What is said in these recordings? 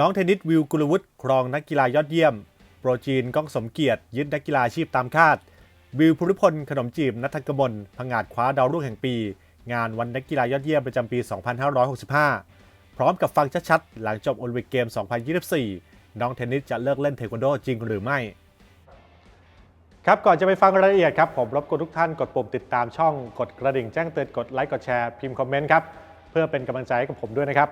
น้องเทนนิสวิวกุลวุฒิครองนักกีฬายอดเยี่ยม โปรจีนก้องสมเกียรติยึดนักกีฬาชีพตามคาด วิวภูริพลขนมจีบนัทกมลผงาดคว้าดาวรุ่งแห่งปี งานวันนักกีฬายอดเยี่ยมประจำปี 2565 พร้อมกับฟังชัดๆ หลังจบโอลิมปิกเกม 2024 น้องเทนนิสจะเลิกเล่นเทควันโดจริงหรือไม่ ครับก่อนจะไปฟังรายละเอียดครับผมรบกวนทุกท่านกดปุ่มติดตามช่องกดกระดิ่งแจ้งเตือนกดไลค์กดแชร์พิมพ์คอมเมนต์ครับเพื่อเป็นกำลังใจให้กับผมด้วยนะครับ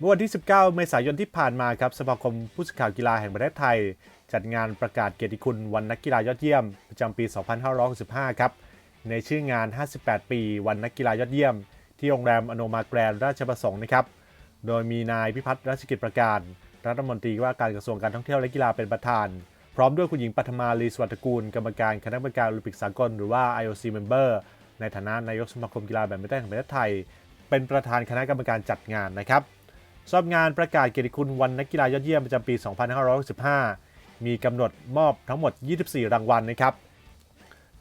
เมื่อวันที่ 19 เมษายนที่ผ่านมาครับสมาคมผู้สื่อข่าวกีฬาแห่งประเทศไทย จัดงานประกาศเกียรติคุณวันนักกีฬายอดเยี่ยม ประจำปี 2565 ครับ ในชื่องาน 58 ปี วันนักกีฬายอดเยี่ยม ที่โรงแรมอโนมาแกรนราชประสงค์นะครับ โดยมีนายพิพัฒน์รัชกิจประการ รัฐมนตรีว่าการกระทรวงการท่องเที่ยวและกีฬาเป็นประธาน พร้อมด้วยคุณหญิงปัทมาลีสวัสดิกูล กรรมการคณะกรรมการโอลิมปิกสากลหรือว่า IOC Member ในฐานะนายกสมาคมกีฬาแบดมินตันแห่งประเทศไทย เป็นประธานคณะกรรมการจัดงานนะครับ สำหรับงานประกาศเกียรติคุณวันนักกีฬายอดเยี่ยมประจำปี 2565 มีกำหนดมอบทั้งหมด 24 รางวัลนะครับ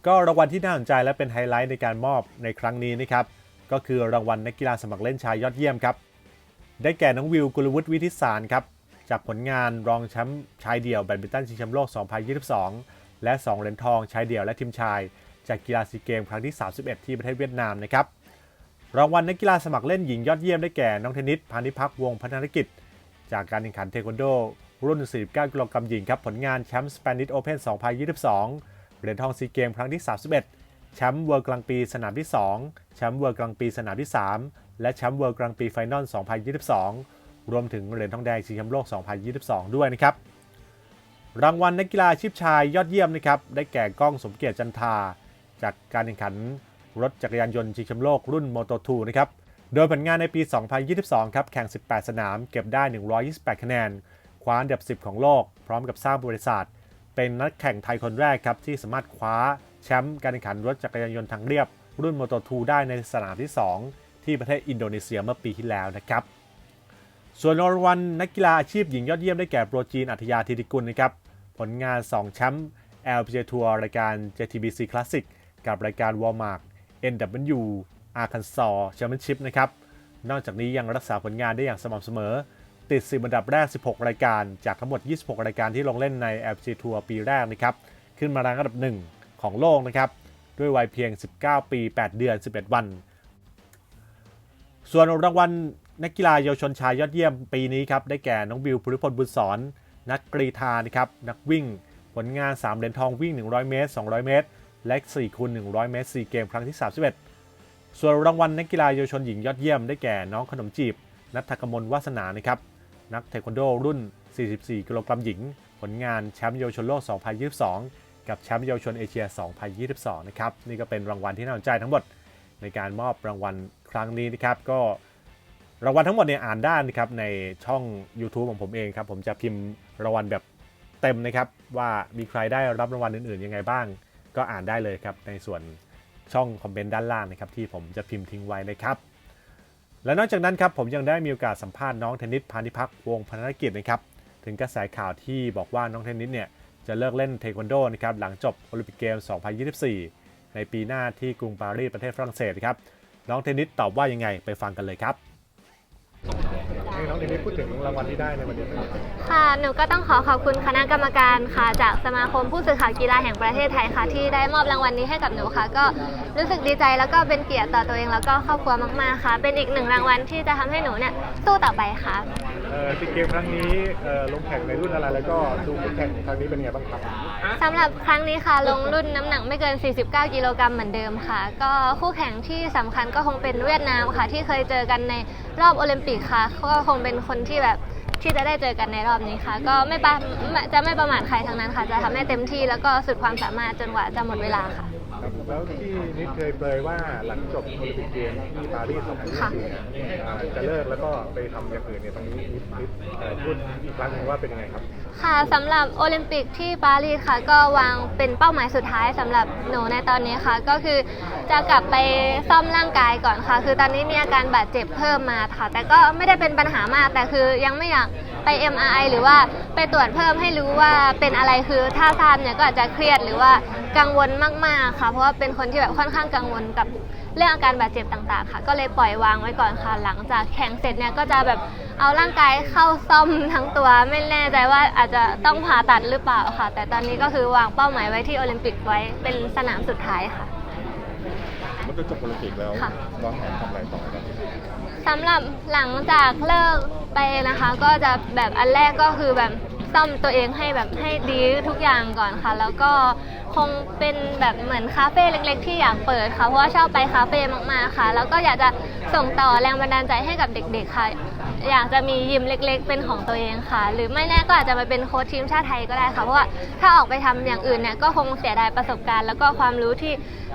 ก็รางวัลที่น่าสนใจและเป็นไฮไลท์ในการมอบในครั้งนี้นะครับ ก็คือรางวัลนักกีฬาสมัครเล่นชายยอดเยี่ยมครับ ได้แก่น้องวิวกุลวุฒิวิทิสารครับ จากผลงานรองแชมป์ชายเดี่ยวแบดมินตันชิงแชมป์โลก 2022 และ 2 เหรียญทองชายเดี่ยวและทีมชาย จากกีฬาซีเกมครั้งที่ 31 ที่ประเทศเวียดนามนะครับ รางวัลนักกีฬาสมัครเล่นหญิงยอดเยี่ยมได้แก่น้องเทนนิสพานิพักวงพัฒนกิจ จากการแข่งขันเทควันโด รุ่น 49 กิโลกรัมหญิงครับผลงานแชมป์สเปนิชโอเพน2022 เหรียญทองซีเกมครั้งที่ 31 แชมป์เวิร์กลางปีสนามที่ 2 แชมป์เวิร์กลางปีสนามที่ 3 และแชมป์เวิร์กลางปีไฟนอล 2022 รวมถึงเหรียญทองแดงชิงแชมป์โลก 2022 ด้วยนะครับรางวัลนักกีฬาอาชีพชายยอดเยี่ยมนะครับได้แก่ก้องสมเกียรติจันทา จากการแข่งขัน รถจักรยานยนต์ชิงแชมป์โลกรุ่น Moto2 นะครับ โดยผลงานในปี 2022 ครับ แข่ง 18 สนาม เก็บได้ 128 คะแนน คว้าอันดับ 10 ของโลก พร้อมกับสร้างบริษัทเป็นนักแข่งไทยคนแรกครับ ที่สามารถคว้าแชมป์การแข่งขันรถจักรยานยนต์ทางเรียบ รุ่น Moto2 ได้ในสนามที่ 2 ที่ประเทศอินโดนีเซียเมื่อปีที่แล้วนะครับ ส่วนรางวัลนักกีฬาอาชีพหญิงยอดเยี่ยมได้แก่โปรจีนอัธยาธีติกุลนะครับ ผลงาน 2 แชมป์ LPGA Tour รายการ JTBC Classic กับรายการ Walmart NW Arkansas Championship นะครับ นอกจากนี้ยังรักษาผลงานได้อย่างสม่ำเสมอ ติด10อันดับแรก 16 รายการ จากทั้งหมด 26 รายการที่ลงเล่นใน LPGA Tour ปีแรกนะครับ ขึ้นมารังอันดับ 1 ของโลกนะครับ ด้วยวัยเพียง 19 ปี 8 เดือน 11 วัน ส่วนรางวัลนักกีฬาเยาวชนชายยอดเยี่ยมปีนี้ครับ ได้แก่น้องบิวภูริพลบุญสอน นักกรีธานะครับ นักวิ่ง ผลงาน 3 เหรียญทองวิ่ง 100 เมตร 200 เมตร และ4คูณ100 เมตร 4 เกมครั้งที่ 31 ส่วนรางวัลนักกีฬาเยาวชนหญิงยอดเยี่ยมได้แก่น้องขนมจีบ นัทกมลวาสนานะครับนักเทควันโดรุ่น 44 กิโลกรัมหญิง ผลงานแชมป์เยาวชนโลก 2022 กับแชมป์เยาวชนเอเชีย 2022 นะครับ นี่ก็เป็นรางวัลที่น่าสนใจทั้งหมดในการมอบรางวัลครั้งนี้นะครับ ก็รางวัลทั้งหมดเนี่ยอ่านได้นะครับในช่อง YouTube ของผมเองครับ ผมจะพิมพ์รางวัลแบบเต็มนะครับว่ามีใครได้รับรางวัลอื่นๆยังไงบ้าง ก็อ่านได้เลยครับในส่วนช่องคอมเมนต์ด้านล่างนะครับที่ผมจะพิมพ์ทิ้งไว้นะครับและนอกจากนั้นครับผมยังได้มีโอกาสสัมภาษณ์น้องเทนนิสพานิพักวงศ์พัฒนกิจนะครับถึงกระแสข่าวที่บอกว่าน้องเทนนิสเนี่ยจะเลิกเล่นเทควันโดนะครับหลังจบโอลิมปิกเกม 2024 ในปีหน้าที่กรุงปารีสประเทศฝรั่งเศสครับน้องเทนนิสตอบว่ายังไงไปฟังกันเลยครับ ให้น้องเทนนิสพูดถึงรางวัลที่ได้ในวันนี้ครับค่ะ หนูก็ต้องขอขอบคุณคณะกรรมการค่ะ จากสมาคมผู้สื่อข่าวกีฬาแห่งประเทศไทยค่ะ ที่ได้มอบรางวัลนี้ให้กับหนูค่ะ ก็รู้สึกดีใจแล้วก็เป็นเกียรติต่อตัวเองแล้วก็ครอบครัวมากๆค่ะ เป็นอีกหนึ่งรางวัลที่จะทำให้หนูเนี่ยสู้ต่อไปค่ะ เอ่อซีเกมครั้งนี้เอ่อลงแข่งในรุ่นอะไรแล้วก็ดูคู่แข่งครั้งนี้เป็นไงบ้างครับ สำหรับครั้งนี้ค่ะ ลงรุ่นน้ำหนักไม่เกิน 49 กิโลกรัมเหมือนเดิมค่ะ ก็คู่แข่งที่สำคัญก็คงเป็นเวียดนามค่ะ ที่เคยเจอกันในรอบโอลิมปิกค่ะ ก็คงเป็นคนที่แบบ ที่จะได้เจอกันในรอบนี้ค่ะ ก็ไม่ประไม่จะไม่ประมาทใครทั้งนั้นค่ะ จะทำให้เต็มที่แล้วก็สุดความสามารถจนกว่าจะหมดเวลาค่ะ ครับแล้วที่นิดเคยเปรยว่าหลังจบโอลิมปิกเกมที่ปารีส2024เนี่ยอ่าจะเลิกแล้วก็ไปทำอย่างอื่นเนี่ยตรงนี้นิดนิดเอ่อพูดอีกครั้งหนึงว่าเป็นยังไงครับ ค่ะสำหรับโอลิมปิกที่ปารีสค่ะ ก็วางเป็นเป้าหมายสุดท้ายสำหรับหนูในตอนนี้ค่ะ ก็คือจะกลับไปซ่อมร่างกายก่อนค่ะ คือตอนนี้มีอาการบาดเจ็บเพิ่มมาค่ะ แต่ก็ไม่ได้เป็นปัญหามากแต่คือยังไม่อยากไป MRI หรือว่าไปตรวจเพิ่มให้รู้ว่าเป็นอะไรคือถ้าทราบเนี่ยก็อาจจะเครียดหรือว่ากังวลมากๆค่ะ เพราะว่าเป็นคนที่แบบค่อนข้างกังวลกับเรื่องอาการบาดเจ็บต่างๆ ค่ะ ก็เลยปล่อยวางไว้ก่อนค่ะ หลังจากแข่งเสร็จเนี่ยก็จะแบบเอาร่างกายเข้าซ่อมทั้งตัว ไม่แน่ใจว่าอาจจะต้องผ่าตัดหรือเปล่าค่ะ แต่ตอนนี้ก็คือวางเป้าหมายไว้ที่โอลิมปิกไว้เป็นสนามสุดท้ายค่ะมันจะจบโอลิมปิกแล้วค่ะวางแผนทำอะไรต่อครับสำหรับหลังจากเลิก ไปนะคะ ก็จะแบบอันแรกก็คือแบบซ่อมตัวเองให้แบบให้ดีทุกอย่างก่อนค่ะ แล้วก็คงเป็นแบบเหมือนคาเฟ่เล็ก ๆ ที่อยากเปิดค่ะ เพราะว่าชอบไปคาเฟ่มากๆค่ะ แล้วก็อยากจะส่งต่อแรงบันดาลใจให้กับเด็ก ๆ ค่ะ อยากจะมียิมเล็ก ๆ เป็นของตัวเองค่ะ หรือไม่แน่ก็อาจจะมาเป็นโค้ชทีมชาติไทยก็ได้ค่ะ เพราะว่าถ้าออกไปทำอย่างอื่นเนี่ยก็คงเสียดายประสบการณ์ แล้วก็ความรู้ที่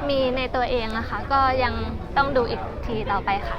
มีในตัวเองนะคะ ก็ยังต้องดูอีกทีต่อไปค่ะ